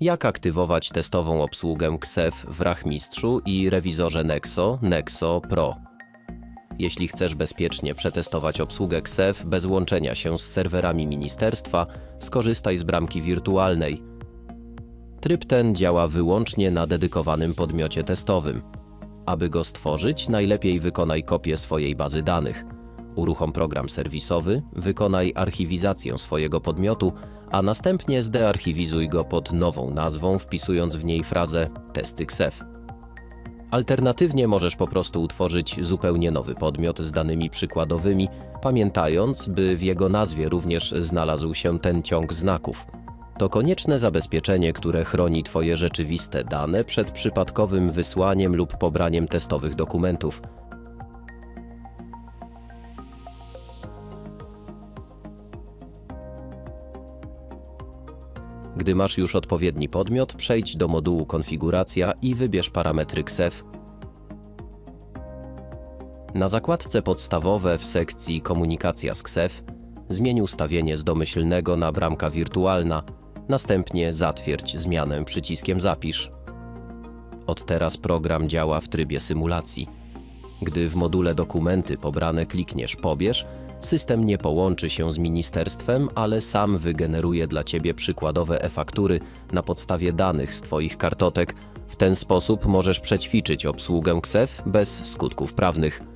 Jak aktywować testową obsługę KSEF w Rachmistrzu i rewizorze Nexo Nexo Pro? Jeśli chcesz bezpiecznie przetestować obsługę KSEF bez łączenia się z serwerami ministerstwa, skorzystaj z bramki wirtualnej. Tryb ten działa wyłącznie na dedykowanym podmiocie testowym. Aby go stworzyć, najlepiej wykonaj kopię swojej bazy danych. Uruchom program serwisowy, wykonaj archiwizację swojego podmiotu, a następnie zdearchiwizuj go pod nową nazwą, wpisując w niej frazę testy KSEF. Alternatywnie możesz po prostu utworzyć zupełnie nowy podmiot z danymi przykładowymi, pamiętając, by w jego nazwie również znalazł się ten ciąg znaków. To konieczne zabezpieczenie, które chroni Twoje rzeczywiste dane przed przypadkowym wysłaniem lub pobraniem testowych dokumentów. Gdy masz już odpowiedni podmiot, przejdź do modułu Konfiguracja i wybierz parametry KSEF. Na zakładce Podstawowe w sekcji Komunikacja z KSEF zmień ustawienie z domyślnego na bramka wirtualna, następnie zatwierdź zmianę przyciskiem Zapisz. Od teraz program działa w trybie symulacji. Gdy w module Dokumenty pobrane klikniesz Pobierz, system nie połączy się z ministerstwem, ale sam wygeneruje dla Ciebie przykładowe e-faktury na podstawie danych z Twoich kartotek. W ten sposób możesz przećwiczyć obsługę KSEF bez skutków prawnych.